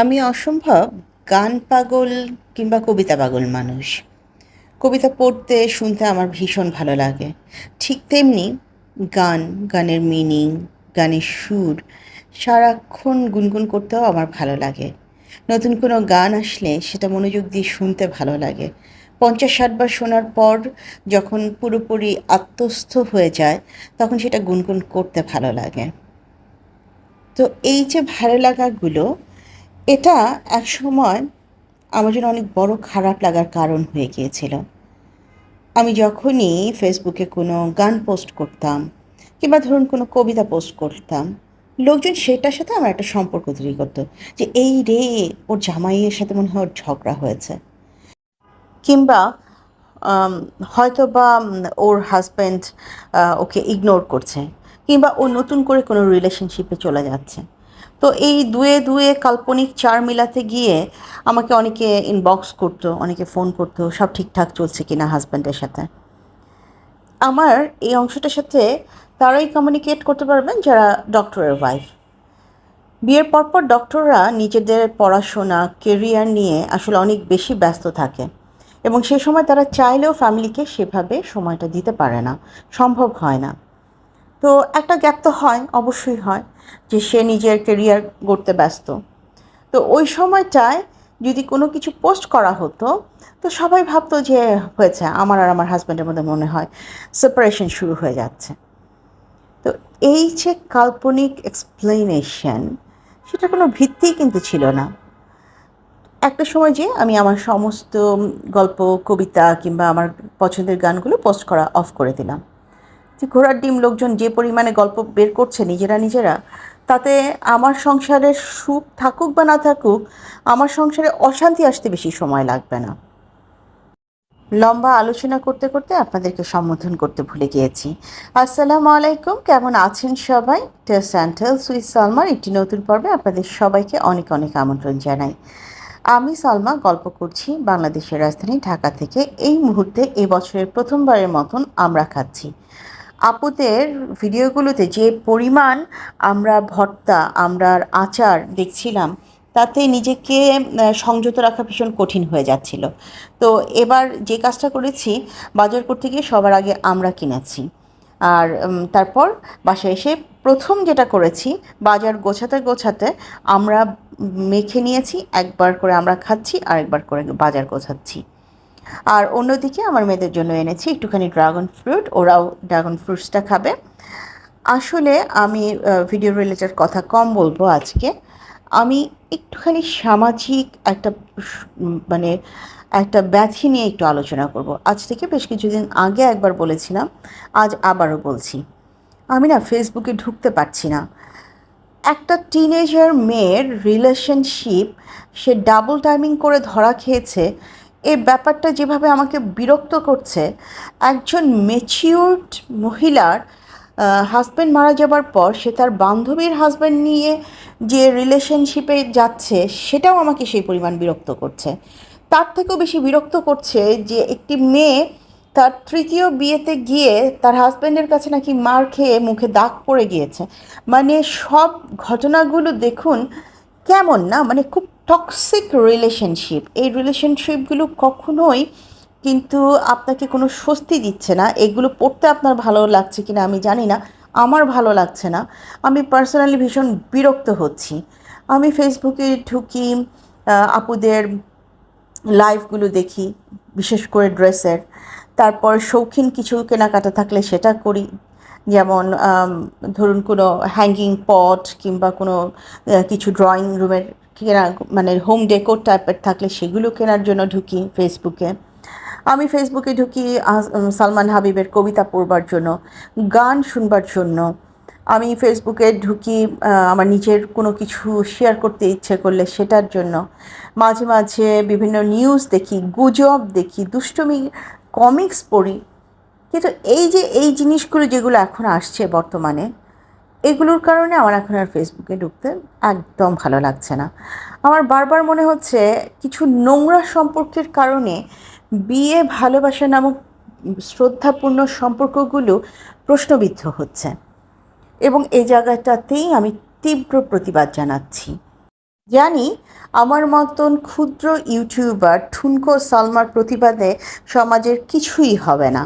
আমি অসম্ভব গান পাগল কিংবা কবিতা পাগল মানুষ। কবিতা পড়তে, শুনতে আমার ভীষণ ভালো লাগে। ঠিক তেমনি গান, গানের মিনিং গানের সুর সারাক্ষণ গুনগুন করতেও আমার ভালো লাগে। নতুন কোনো গান আসলে সেটা মনোযোগ দিয়ে শুনতে ভালো লাগে। পঞ্চাশ ষাটবার শোনার পর যখন পুরোপুরি আত্মস্থ হয়ে যায়, তখন সেটা গুনগুন করতে ভালো লাগে। তো এই যে ভালো লাগাগুলো এটা এক সময় আমার জন্য অনেক বড় খারাপ লাগার কারণ হয়ে গিয়েছিল। আমি যখনই ফেসবুকে কোনো গান পোস্ট করতাম কিংবা ধরুন কোনো কবিতা পোস্ট করতাম, লোকজন সেটার সাথে আমার একটা সম্পর্ক তৈরি করতো যে, এই রে, ওর জামাইয়ের সাথে মনে হয় ওর ঝগড়া হয়েছে। কিংবা হয়তো বা ওর হাজব্যান্ড ওকে ইগনোর করছে কিংবা ও নতুন করে কোনো রিলেশনশিপে চলে যাচ্ছে। তো এই দুয়ে দুয়ে কাল্পনিক চার মিলাতে গিয়ে আমাকে অনেকে ইনবক্স করতো, অনেকে ফোন করতো, সব ঠিকঠাক চলছে কিনা হাজব্যান্ডের সাথে। আমার এই অংশটার সাথে তারাই কমিউনিকেট করতে পারবেন যারা ডক্টরের ওয়াইফ বিয়ের পরপর ডক্টররা নিজেদের পড়াশোনা কেরিয়ার নিয়ে আসলে অনেক বেশি ব্যস্ত থাকে এবং সে সময় তারা চাইলেও ফ্যামিলিকে সেভাবে সময়টা দিতে পারে না, সম্ভব হয় না। তো একটা গ্যাপ তো হয়, অবশ্যই হয়, যে সে নিজের কেরিয়ার গড়তে ব্যস্ত। তো ওই সময়টায় যদি কোনো কিছু পোস্ট করা হতো, তো সবাই ভাবতো যে হয়েছে, আমার আর আমার হাজব্যান্ডের মধ্যে মনে হয় সেপারেশন শুরু হয়ে যাচ্ছে। তো এই যে কাল্পনিক এক্সপ্লেনেশন সেটা কোনো ভিত্তিই কিন্তু ছিল না। একটা সময় যে আমি আমার সমস্ত গল্প, কবিতা কিংবা আমার পছন্দের গানগুলো পোস্ট করা অফ করে দিলাম। যে ঘোড়ার ডিম লোকজন যে পরিমাণে গল্প বের করছে নিজেরা নিজেরা, তাতে আমার সংসারের সুখ থাকুক বা না থাকুক, আমার সংসারে অশান্তি আসতে বেশি সময় লাগবে না। লম্বা আলোচনা করতে করতে আপনাদেরকে সম্বোধন করতে ভুলে গিয়েছি। আসসালামু আলাইকুম, কেমন আছেন সবাই? টেস স্যান্টেল সুইস সালমার একটি নতুন পর্বে আপনাদের সবাইকে অনেক অনেক আমন্ত্রণ জানাই। আমি সালমা, গল্প করছি বাংলাদেশের রাজধানী ঢাকা থেকে। এই মুহূর্তে এবছরের প্রথমবারের মতন আমরা খাচ্ছি। আপুদের ভিডিওগুলোতে যে পরিমাণ আমরা ভর্তা, আমরা আচার দেখছিলাম, তাতে নিজেকে সংযত রাখা ভীষণ কঠিন হয়ে যাচ্ছিল। তো এবার যে কাজটা করেছি, বাজার করতে গিয়ে সবার আগে আমরা কিনেছি। আর তারপর বাসায় এসে প্রথম যেটা করেছি, বাজার গোছাতে গোছাতে আমরা মেখে নিয়েছি, একবার করে আমরা খাচ্ছি আর একবার করে বাজার গোছাচ্ছি। আর অন্যদিকে আমার মেয়েদের জন্য এনেছি একটুখানি ড্রাগন ফ্রুট ওরাও ড্রাগন ফ্রুটসটা খাবে। আসলে আমি ভিডিও রিলেটেড কথা কম বলব আজকে। আমি একটুখানি সামাজিক একটা মানে একটা ব্যাধি নিয়ে একটু আলোচনা করব। আজ থেকে বেশ কিছুদিন আগে একবার বলেছিলাম, আজ আবারও বলছি। আমি না ফেসবুকে ঢুকতে পারছি না। একটা টিনেজার মেয়ের রিলেশনশিপ সে ডাবল টাইমিং করে ধরা খেয়েছে এই ব্যাপারটা যেভাবে আমাকে বিরক্ত করছে, একজন মেচিউরড মহিলার হাজব্যান্ড মারা যাবার পর সে তার বান্ধবীর হাজব্যান্ড নিয়ে যে রিলেশনশিপে যাচ্ছে, সেটাও আমাকে সেই পরিমাণ বিরক্ত করছে। তার থেকেও বেশি বিরক্ত করছে যে একটি মেয়ে তার তৃতীয় বিয়েতে গিয়ে তার হাজব্যান্ডের কাছে নাকি মার খেয়ে মুখে দাগ পড়ে গিয়েছে। মানে সব ঘটনাগুলো দেখুন কেমন না মানে খুব টক্সিক রিলেশনশিপ এই রিলেশনশিপগুলো কখনোই কিন্তু আপনাকে কোনো স্বস্তি দিচ্ছে না। এগুলো পড়তে আপনার ভালো লাগছে কিনা আমি জানি না, আমার ভালো লাগছে না। আমি পার্সোনালি ভীষণ বিরক্ত হচ্ছি। আমি ফেসবুকে ঢুকি আপুদের লাইভগুলো দেখি, বিশেষ করে ড্রেসের। তারপর শৌখিন কিছু কেনাকাটা থাকলে সেটা করি। যেমন ধরুন কোনো হ্যাঙ্গিং পট কিংবা কোনো কিছু ড্রয়িং রুমের কেনা মানে হোম ডেকোর টাইপের থাকলে সেগুলো কেনার জন্য ঢুকি ফেসবুকে আমি ফেসবুকে ঢুকি সালমান হাবিবের কবিতা পড়বার জন্য, গান শুনবার জন্য। আমি ফেসবুকে ঢুকি আমার নিজের কোনো কিছু শেয়ার করতে ইচ্ছে করলে সেটার জন্য। মাঝে মাঝে বিভিন্ন নিউজ দেখি, গুজব দেখি, দুষ্টমি কমিক্স পড়ি। কিন্তু এই যে, এই জিনিসগুলো যেগুলো এখন আসছে বর্তমানে এগুলোর কারণে আমার এখন আর ফেসবুকে ঢুকতে একদম ভালো লাগছে না। আমার বারবার মনে হচ্ছে কিছু নোংরা সম্পর্কের কারণে বিয়ে ভালোবাসা নামক শ্রদ্ধাপূর্ণ সম্পর্কগুলো প্রশ্নবিদ্ধ হচ্ছে এবং এই জায়গাটাতেই আমি তীব্র প্রতিবাদ জানাচ্ছি। জানি আমার মতন ক্ষুদ্র ইউটিউবার ঠুনকো সালমার প্রতিবাদে সমাজের কিছুই হবে না,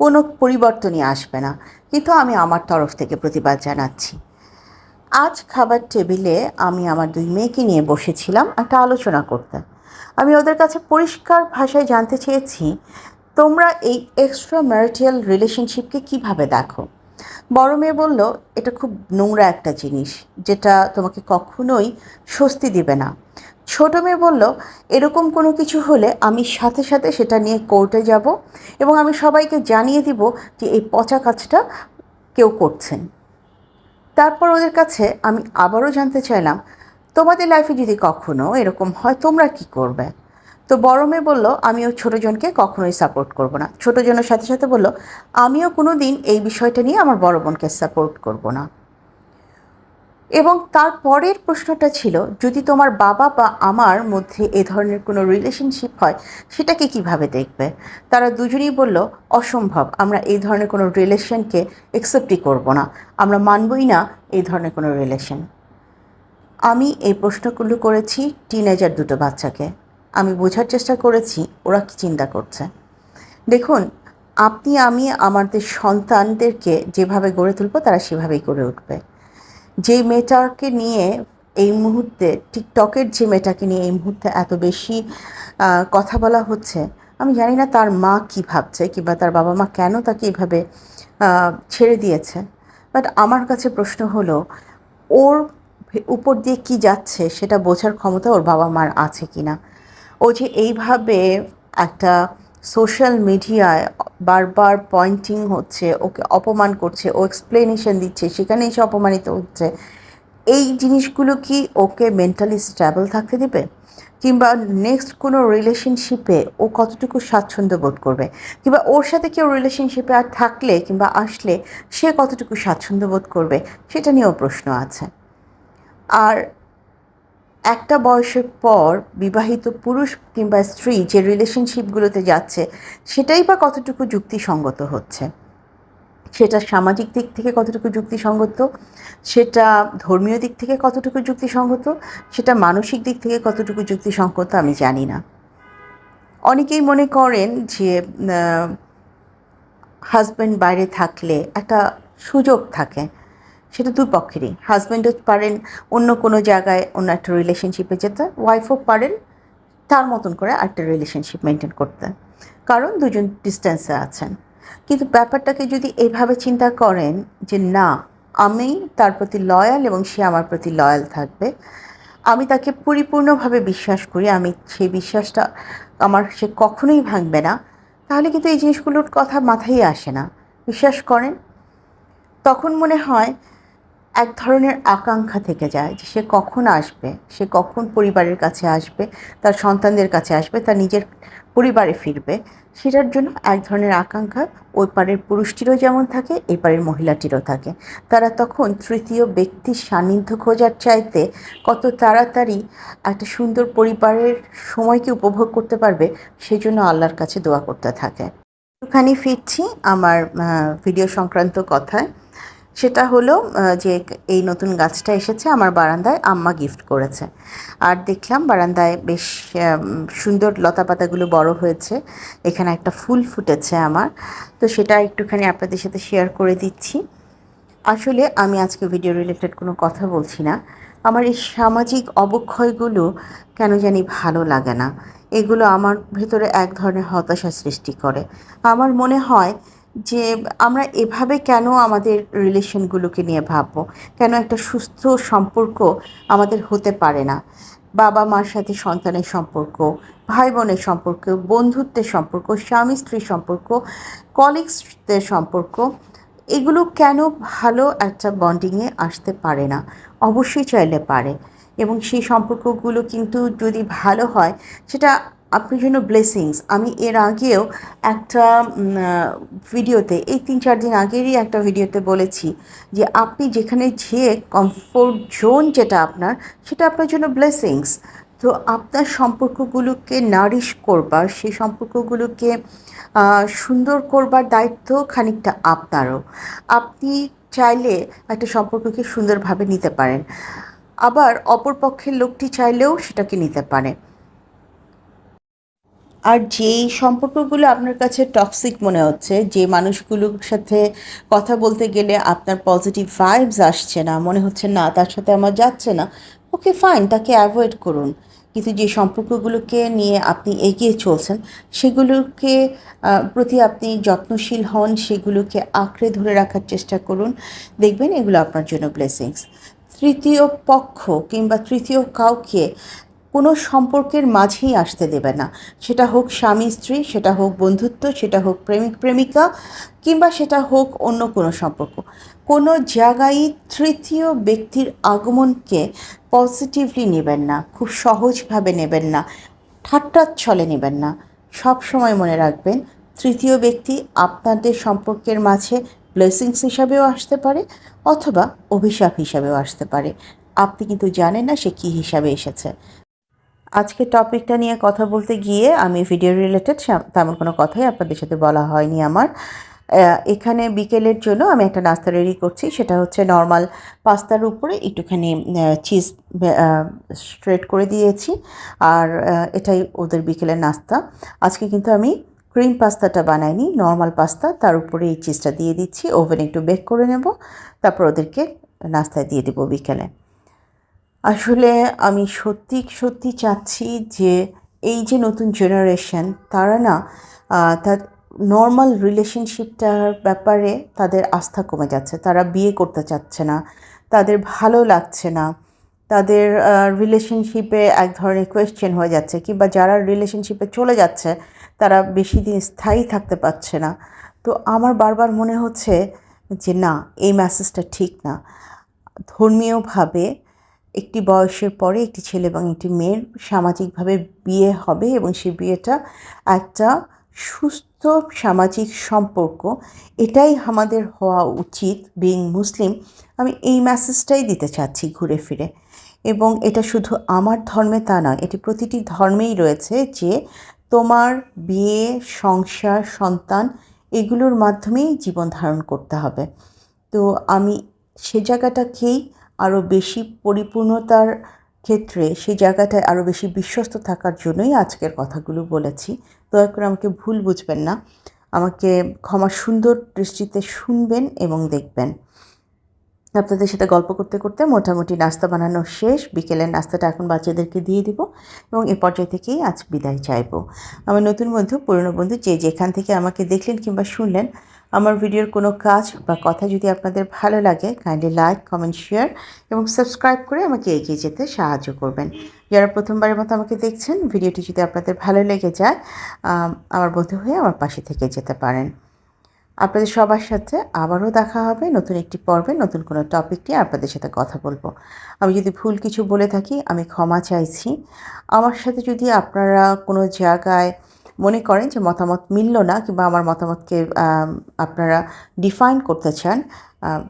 কোনো পরিবর্তনই আসবে না। কিন্তু আমি আমার তরফ থেকে প্রতিবাদ জানাচ্ছি। আজ খাবার টেবিলে আমি আমার দুই মেয়েকে নিয়ে বসেছিলাম একটা আলোচনা করতে। আমি ওদের কাছে পরিষ্কার ভাষায় জানতে চেয়েছি, তোমরা এই এক্সট্রা ম্যারিটাল রিলেশনশিপকে কীভাবে দেখো? বড় মেয়ে বলল, এটা খুব নোংরা একটা জিনিস, যেটা তোমাকে কখনোই স্বস্তি দিবে না। ছোট মেয়ে বলল, এরকম কোনো কিছু হলে আমি সাথে সাথে সেটা নিয়ে কোর্টে যাব এবং আমি সবাইকে জানিয়ে দিব যে এই পচা কাজটা কেউ করছেন। তারপর ওদের কাছে আমি আবারও জানতে চাইলাম, তোমাদের লাইফে যদি কখনো এরকম হয়, তোমরা কি করবে? তো বড় মেয়ে বলল, আমিও ছোটোজনকে কখনোই সাপোর্ট করব না। ছোটোজনের সাথে সাথে বলল, আমিও কোনো দিন এই বিষয়টা নিয়ে আমার বড় বোনকে সাপোর্ট করব না। এবং তার পরের প্রশ্নটা ছিল, যদি তোমার বাবা বা আমার মধ্যে এ ধরনের কোনো রিলেশনশিপ হয়, সেটাকে কীভাবে দেখবে? তারা দুজনেই বলল, অসম্ভব, আমরা এই ধরনের কোনো রিলেশনকে অ্যাকসেপ্টই করব না। আমরা মানবই না এই ধরনের কোনো রিলেশন আমি এই প্রশ্নগুলো করেছি টিনেজার দুটো বাচ্চাকে। আমি বোঝার চেষ্টা করেছি, ওরা কি চিন্তা করছে। দেখুন, আপনি, আমি, আমাদের সন্তানদেরকে যেভাবে গড়ে তুলব, তারা সেভাবেই গড়ে উঠবে। যে মেয়েটাকে নিয়ে এই মুহূর্তে, টিকটকের যে মেয়েটাকে নিয়ে এই মুহূর্তে এত বেশি কথা বলা হচ্ছে, আমি জানি না তার মা কী ভাবছে কিংবা তার বাবা মা কেন তাকে এইভাবে ছেড়ে দিয়েছে। বাট আমার কাছে প্রশ্ন হলো, ওর উপর দিয়ে কি যাচ্ছে সেটা বোঝার ক্ষমতা ওর বাবা মার আছে কি না ও যে এইভাবে একটা সোশ্যাল মিডিয়ায় বারবার পয়েন্টিং হচ্ছে, ওকে অপমান করছে, ও এক্সপ্লেনেশন দিচ্ছে, সেখানে এসে অপমানিত হচ্ছে। এই জিনিসগুলো কি ওকে মেন্টালি স্ট্যাবল থাকতে দেবে? কিংবা নেক্সট কোনো রিলেশনশিপে ও কতটুকু স্বাচ্ছন্দ্য বোধ করবে? কিংবা ওর সাথে কেউ রিলেশনশিপে আর থাকলে কিংবা আসলে সে কতটুকু স্বাচ্ছন্দ্য বোধ করবে? সেটা নিয়েও প্রশ্ন আছে। আর একটা বয়সের পর বিবাহিত পুরুষ কিংবা স্ত্রী যে রিলেশনশিপগুলোতে যাচ্ছে, সেটাই বা কতটুকু যুক্তিসঙ্গত হচ্ছে? সেটা সামাজিক দিক থেকে কতটুকু যুক্তিসঙ্গত? সেটা ধর্মীয় দিক থেকে কতটুকু যুক্তিসঙ্গত? সেটা মানসিক দিক থেকে কতটুকু যুক্তিসঙ্গত আমি জানি না। অনেকেই মনে করেন যে হাজব্যান্ড বাইরে থাকলে একটা সুযোগ থাকে। সেটা দুই পক্ষেরই। হাজব্যান্ডও পারেন অন্য কোনো জায়গায় অন্য একটা রিলেশনশিপে যেতে ওয়াইফও পারেন তার মতন করে একটা রিলেশনশিপ মেনটেন করতে। কারণ দুজন ডিস্টেন্সে আছেন। কিন্তু ব্যাপারটাকে যদি এইভাবে চিন্তা করেন যে, না, আমি তার প্রতি লয়াল এবং সে আমার প্রতি লয়াল থাকবে, আমি তাকে পরিপূর্ণভাবে বিশ্বাস করি, আমি সেই বিশ্বাসটা আমার সে কখনোই ভাঙবে না, তাহলে কিন্তু এই জিনিসগুলোর কথা মাথায় আসে না। বিশ্বাস করেন? তখন মনে হয় এক ধরনের আকাঙ্ক্ষা থেকে যায় যে সে কখন আসবে, সে কখন পরিবারের কাছে আসবে, তার সন্তানদের কাছে আসবে, তার নিজের পরিবারে ফিরবে। সেটার জন্য এক ধরনের আকাঙ্ক্ষা ওই পারের পুরুষটিরও যেমন থাকে, এই পারের মহিলাটিরও থাকে। তারা তখন তৃতীয় ব্যক্তির সান্নিধ্য খোঁজার চাইতে কত তাড়াতাড়ি একটা সুন্দর পরিবারের সময়কে উপভোগ করতে পারবে, সেজন্য আল্লাহর কাছে দোয়া করতে থাকে। একটুখানি ফিরছি আমার ভিডিও সংক্রান্ত কথায়। সেটা হলো যে এই নতুন গাছটা এসেছে, আমার বারান্দায় আম্মা গিফট করেছে। আর দেখলাম বারান্দায় বেশ সুন্দর লতা পাতাগুলো বড় হয়েছে। এখানে একটা ফুল ফুটেছে আমার। তো সেটা একটুখানি আপনাদের সাথে শেয়ার করে দিচ্ছি। আসলে আমি আজকে ভিডিও রিলেটেড কোনো কথা বলছি না। আমার এই সামাজিক অবক্ষয়গুলো কেন জানি ভালো লাগে না। এগুলো আমার ভেতরে এক ধরনের হতাশা সৃষ্টি করে। আমার মনে হয় যে আমরা এভাবে কেন আমাদের রিলেশনগুলোকে নিয়ে ভাববো? কেন একটা সুস্থ সম্পর্ক আমাদের হতে পারে না? বাবা মার সাথে সন্তানের সম্পর্ক ভাই বোনের সম্পর্ক, বন্ধুত্বের সম্পর্ক, স্বামী স্ত্রীর সম্পর্ক কলিগসদের সম্পর্ক, এগুলো কেন ভালো একটা বন্ডিংয়ে আসতে পারে না? অবশ্যই চাইলে পারে। এবং সেই সম্পর্কগুলো কিন্তু যদি ভালো হয়, সেটা আপনার জন্য ব্লেসিংস আমি এর আগেও একটা ভিডিওতে এই তিন চার দিন আগেরই একটা ভিডিওতে বলেছি যে আপনি যেখানে যেয়ে কমফোর্ট জোন যেটা আপনার, সেটা আপনার জন্য ব্লেসিংস তো আপনার সম্পর্কগুলোকে নারিশ করবার, সেই সম্পর্কগুলোকে সুন্দর করবার দায়িত্ব খানিকটা আপনারও। আপনি চাইলে একটা সম্পর্ককে সুন্দরভাবে নিতে পারেন। আবার অপর পক্ষের লোকটি চাইলেও সেটাকে নিতে পারে। আর যেই সম্পর্কগুলো আপনার কাছে টক্সিক মনে হচ্ছে, যে মানুষগুলোর সাথে কথা বলতে গেলে আপনার পজিটিভ ভাইবস আসছে না, মনে হচ্ছে না, তার সাথে আমার যাচ্ছে না ওকে ফাইন তাকে অ্যাভয়েড করুন। কিন্তু যে সম্পর্কগুলোকে নিয়ে আপনি এগিয়ে চলছেন, সেগুলোকে প্রতি আপনি যত্নশীল হন, সেগুলোকে আঁকড়ে ধরে রাখার চেষ্টা করুন। দেখবেন এগুলো আপনার জন্য ব্লেসিংস তৃতীয় পক্ষ কিংবা তৃতীয় কাউকে কোনো সম্পর্কের মাঝেই আসতে দেবে না। সেটা হোক স্বামী, স্ত্রী, সেটা হোক বন্ধুত্ব, সেটা হোক প্রেমিক, প্রেমিকা, কিংবা সেটা হোক অন্য কোনো সম্পর্ক। কোনো জায়গায় তৃতীয় ব্যক্তির আগমনকে পজিটিভলি নেবেন না, খুব সহজভাবে নেবেন না, ঠাট্টার ছলে নেবেন না। সব সময় মনে রাখবেন, তৃতীয় ব্যক্তি আপনাদের সম্পর্কের মাঝে ব্লেসিংস হিসাবেও আসতে পারে, অথবা অভিশাপ হিসাবেও আসতে পারে। আপনি কিন্তু জানেন না সে কী হিসাবে এসেছে। আজকে টপিকটা নিয়ে কথা বলতে গিয়ে আমি ভিডিও রিলেটেড তেমন কোনো কথাই আপনাদের সাথে বলা হয়নি আমার। এখানে বিকেলের জন্য আমি একটা নাস্তা রেডি করছি, সেটা হচ্ছে নর্মাল পাস্তার উপরে একটুখানি চিজ স্ট্রেট করে দিয়েছি, আর এটাই ওদের বিকেলের নাস্তা। আজকে কিন্তু আমি ক্রিম পাস্তাটা বানাইনি নর্মাল পাস্তা, তার উপরে এই চিজটা দিয়ে দিচ্ছি ওভেনে একটু বেক করে নেব, তারপর ওদেরকে নাস্তায় দিয়ে দেবো বিকেলে। আসলে আমি সত্যি সত্যি চাচ্ছি যে এই যে নতুন জেনারেশন তারা না তার নর্মাল রিলেশনশিপটার ব্যাপারে তাদের আস্থা কমে যাচ্ছে। তারা বিয়ে করতে চাচ্ছে না, তাদের ভালো লাগছে না, তাদের রিলেশনশিপে এক ধরনের কোয়েশ্চেন হয়ে যাচ্ছে কিংবা যারা রিলেশনশিপে চলে যাচ্ছে, তারা বেশি দিন স্থায়ী থাকতে পারছে না। তো আমার বারবার মনে হচ্ছে যে না, এই মেসেজটা ঠিক না। ধর্মীয়ভাবে একটি বয়সের পরে একটি ছেলে এবং একটি মেয়ের সামাজিকভাবে বিয়ে হবে এবং সেই বিয়েটা একটা সুস্থ সামাজিক সম্পর্ক। এটাই আমাদের হওয়া উচিত বিং মুসলিম। আমি এই মেসেজটাই দিতে চাচ্ছি ঘুরে ফিরে। এবং এটা শুধু আমার ধর্মে তা নয়, এটি প্রতিটি ধর্মেই রয়েছে যে তোমার বিয়ে, সংসার, সন্তান এগুলোর মাধ্যমেই জীবন ধারণ করতে হবে। তো আমি সে জায়গাটাকেই আরও বেশি পরিপূর্ণতার ক্ষেত্রে সেই জায়গাটায় আরও বেশি বিশ্বস্ত থাকার জন্যই আজকের কথাগুলো বলেছি। দয়া করে আমাকে ভুল বুঝবেন না। আমাকে ক্ষমা সুন্দর দৃষ্টিতে শুনবেন এবং দেখবেন। আপনাদের সাথে গল্প করতে করতে মোটামুটি নাস্তা বানানো শেষ। বিকেলের নাস্তাটা এখন বাচ্চাদেরকে দিয়ে দিব এবং এ পর্যায় থেকেই আজ বিদায় চাইব। আমার নতুন বন্ধু, পুরনো বন্ধু যে যেখান থেকে আমাকে দেখলেন কিংবা শুনলেন আমার ভিডিওর কোনো কাজ বা কথা যদি আপনাদের ভালো লাগে কাইন্ডলি লাইক কমেন্ট শেয়ার এবং সাবস্ক্রাইব করে আমাকে এগিয়ে যেতে সাহায্য করবেন। যারা প্রথমবারের মতো আমাকে দেখছেন, ভিডিওটি যদি আপনাদের ভালো লেগে যায় আমার বন্ধু হয়ে আমার পাশে থেকে যেতে পারেন। আপনাদের সবার সাথে আবারও দেখা হবে নতুন একটি পর্বে, নতুন কোনো টপিক নিয়ে আপনাদের সাথে কথা বলব। আমি যদি ভুল কিছু বলে থাকি, আমি ক্ষমা চাইছি। আমার সাথে যদি আপনারা কোনো জায়গায় মনে করেন যে মতামত মিলল না কিংবা আমার মতামতকে আপনারা ডিফাইন করতে চান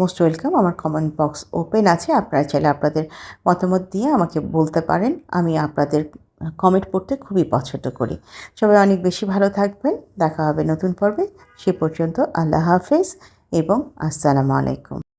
মোস্ট ওয়েলকাম আমার কমেন্ট বক্স ওপেন আছে। আপনারা চাইলে আপনাদের মতামত দিয়ে আমাকে বলতে পারেন। আমি আপনাদের কমেন্ট পড়তে খুবই পছন্দ করি। সবাই অনেক বেশি ভালো থাকবেন। দেখা হবে নতুন পর্বে। সে পর্যন্ত আল্লাহ হাফেজ এবং আসসালামু আলাইকুম।